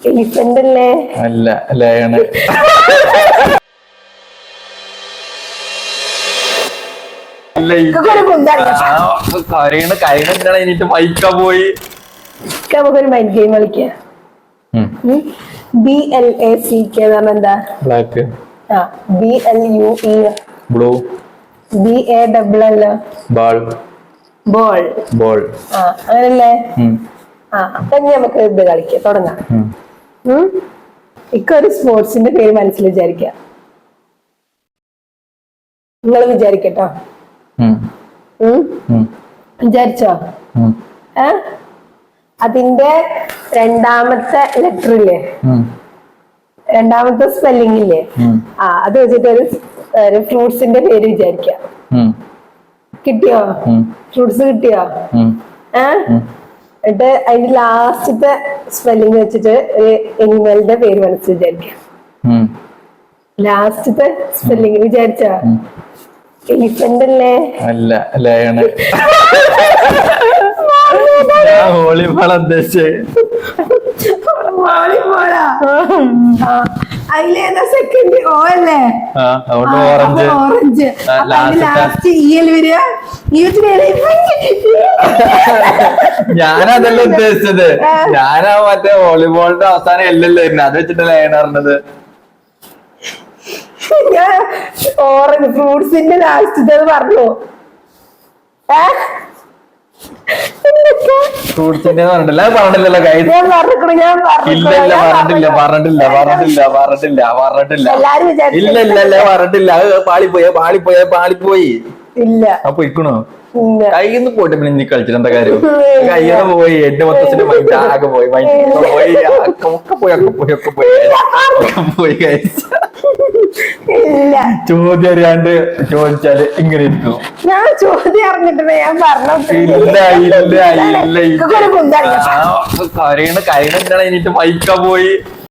Elephant അല്ലേ? അല്ല lion കരയണ കരയണ എന്താണ്? എനിക്ക് മൈക്ക പോയി. നമുക്കൊരു മൈൻഡ് ഗെയിം കളിക്കാം. B L A C K എന്ന് പറഞ്ഞാൽ എന്താ? ബ്ലാക്ക് ആ B L U E blue B A double L ball ball ball ആ അങ്ങനല്ലേ? ആ അപ്പൊ നമുക്ക് ഇത് കളിക്കാം. തുടങ്ങാം? ഇക്കൊരു സ്പോർട്സിന്റെ പേര് മനസ്സിൽ വിചാരിക്ക. നിങ്ങൾ വിചാരിക്കട്ടോ? വിചാരിച്ചോ? ഏ? അതിന്റെ രണ്ടാമത്തെ ലെറ്റർ ഇല്ലേ? രണ്ടാമത്തെ സ്പെല്ലിംഗ് ഇല്ലേ? ആ അത് വെച്ചിട്ട് ഒരു ഒരു ഫ്രൂട്ട്സിന്റെ പേര് വിചാരിക്കാം. കിട്ടിയോ? ഫ്രൂട്ട്സ് കിട്ടിയോ? ഏ? എന്നിട്ട് അതിന്റെ ലാസ്റ്റത്തെ സ്പെല്ലിംഗ് വെച്ചിട്ട് ഒരു എനിമലിന്റെ പേര് മനസ്സിൽ വിചാരിക്കാം ലാസ്റ്റത്തെ സ്പെല്ലിംഗ് വിചാരിച്ച. എലിഫന്റ് അല്ലേ? അല്ല ലയണ് വോളിബോൾ ഉദ്ദേശിച്ചേ. അതിലേതാ സെക്കൻഡ് ഓ അല്ലേ? ഓറഞ്ച് ഓറഞ്ച് ലാസ്റ്റ് ഈ വരിക. ഈ ഞാനതല്ല ഉദ്ദേശിച്ചത്. ഞാനാ മറ്റേ വോളിബോളിന്റെ അവസാനം എല്ലല്ലോ ഇരുന്നു അത് വെച്ചിട്ടല്ലേ ഞാൻ ഞാൻ ഓറഞ്ച് ഫ്രൂട്ട്സിന്റെ ലാസ്റ്റ് പറഞ്ഞു? ഫ്രൂട്ട്സിന്റെ പറഞ്ഞിട്ടില്ല. പറഞ്ഞില്ലല്ലോ കൈ ഞാൻ പറഞ്ഞിക്കണു ഞാൻ ഇല്ല ഇല്ല പറഞ്ഞിട്ടില്ല പറഞ്ഞിട്ടില്ല പറഞ്ഞിട്ടില്ല പറഞ്ഞിട്ടില്ല പറഞ്ഞിട്ടില്ല. എല്ലാരും ഇല്ല ഇല്ല ഇല്ല പറഞ്ഞിട്ടില്ല. അത് പാളിപ്പോയ അത് പാളിപ്പോയി ഇല്ല. അപ്പൊ ഇക്കണോ കയ്യിന്ന് പോയിട്ട് പിന്നെ നീ കളിച്ചിട്ട് എന്താ കാര്യം? കയ്യിന്ന് പോയി എന്റെ മൊത്തത്തിന്റെ മൈൻഡ് ആകെ പോയി മൈൻഡ് പോയി ഒക്കെ പോയി ഒക്കെ പോയി ഒക്കെ പോയി ഒക്കെ പോയി ചോദ്യം അറിയാണ്ട് ചോദിച്ചാൽ ഇങ്ങനെ ഇരിക്കും. ഞാൻ ചോദ്യം അറിഞ്ഞിട്ടുണ്ട് ഞാൻ പറഞ്ഞു ഇല്ല ഇല്ല. ഇല്ല കരയണ കരയണ എന്താണ്? എനിക്ക് മൈക്ക പോയി.